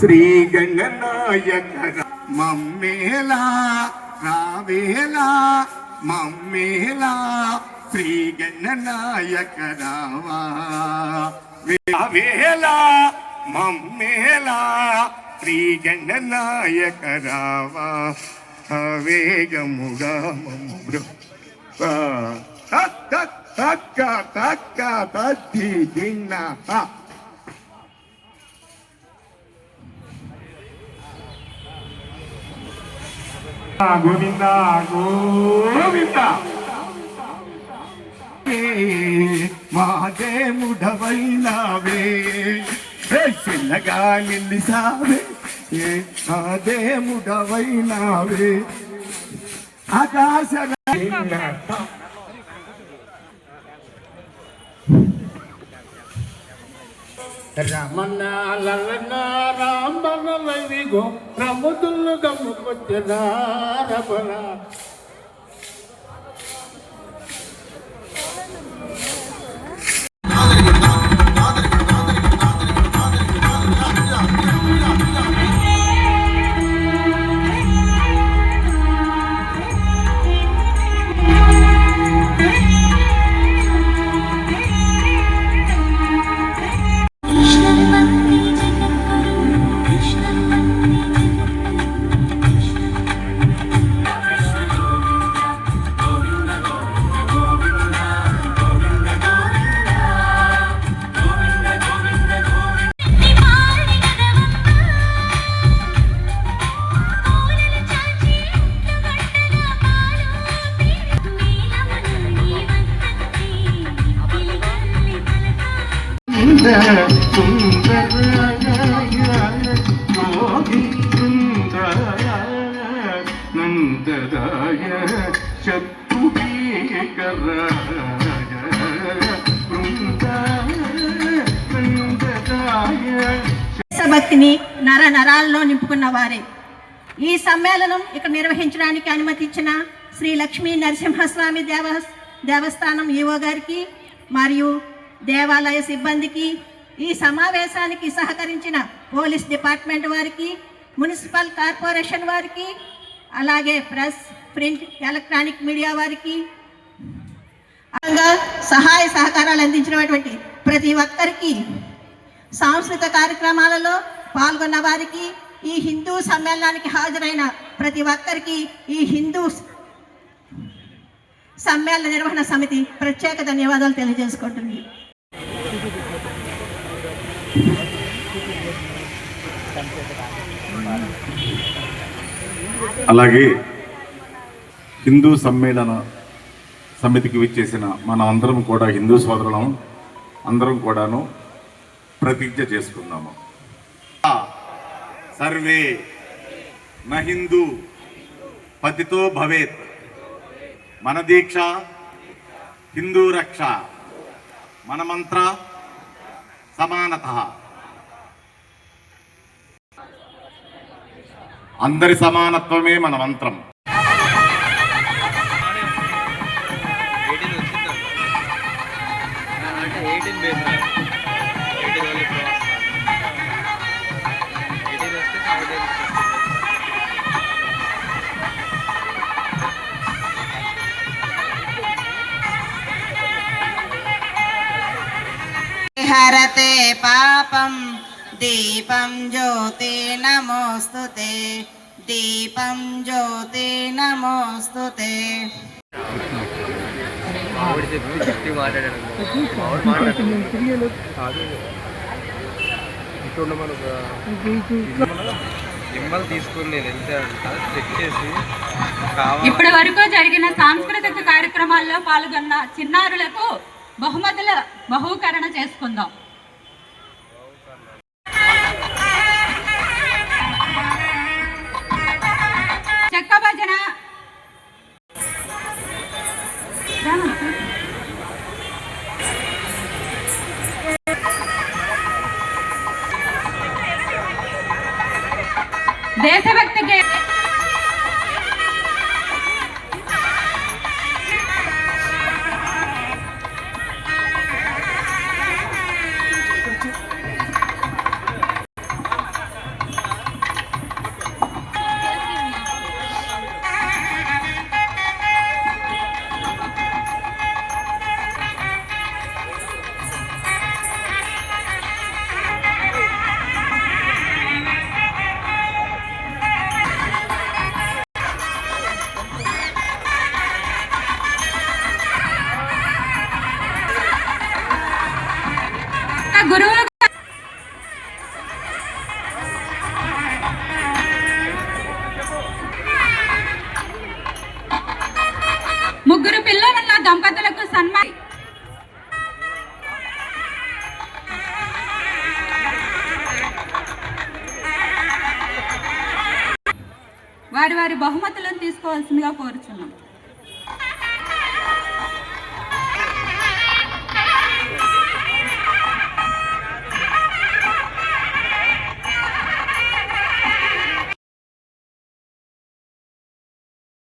శ్రీ గంగనాయక మమ్మేలా రావేలా మమ్మేలా శ్రీ గంగనాయక రావా. వేలా మమ్మేలా శ్రీ గంగనాయక రావా. వేగముగా మమ్ముడు తక్క తక్క తక్క తద్ది దిన్న ఆ. గోవింద గోవింద. మాదేముడవైనావే చిన్నగా నిలిసావే మాదేముడవైనావే ఆకాశ రమణ లలన రాంబన లవిగో నందదాయ దేశభక్తిని నర నరాల్లో నింపుకున్న వారే. ఈ సమ్మేళనం ఇక్కడ నిర్వహించడానికి అనుమతి ఇచ్చిన శ్రీ లక్ష్మీ నరసింహస్వామి దేవ దేవస్థానం ఈవో గారికి మరియు దేవాలయ సిబ్బందికి ఈ సమావేశానికి సహకరించిన పోలీస్ డిపార్ట్మెంట్ వారికి మున్సిపల్ కార్పొరేషన్ వారికి అలాగే ప్రెస్ ప్రింట్ ఎలక్ట్రానిక్ మీడియా వారికి సహాయ సహకారాలు అందించినటువంటి ప్రతి ఒక్కరికి సాంస్కృతిక కార్యక్రమాలలో పాల్గొన్న వారికి ఈ హిందూ సమ్మేళనానికి హాజరైన ప్రతి ఒక్కరికి ఈ హిందూ సమ్మేళన నిర్వహణ సమితి ప్రత్యేక ధన్యవాదాలు తెలియజేసుకుంటుంది. అలాగే హిందూ సమ్మేళన సమితికి విచ్చేసిన మన అందరం కూడా హిందూ సోదరులం అందరం కూడాను ప్రతిజ్ఞ చేసుకున్నాము సర్వే న హిందూ పతితో భవేత్. మన దీక్ష హిందూ రక్ష. మన మంత్ర సమానత. అందరి సమానత్వమే మన మంత్రం. అంటే ఎయిటీన్ బేస్ हरते पापं दीपं ज्योति नमोऽस्तु ते दीपं ज्योति नमोऽस्तु ते మామిడి చెప్పి గట్టి మాట్లాడాడు మామిడి మాట్లాడాడు సింబల్ తీసుకుని నేను ఎంత చెక్ చేసి కావాలి ఇప్పటి వరకు జరిగిన సాంస్కృతిక కార్యక్రమాల్లో పాల్గొన్న చిన్నారులకు బహుమతుల బహూకరణ చేసుకుందాం. చెక్క భజన. దేశభక్తి దంపతులకు సన్మాన్ వారి వారి బహుమతులను తీసుకోవాల్సిందిగా కోరుచున్నాం.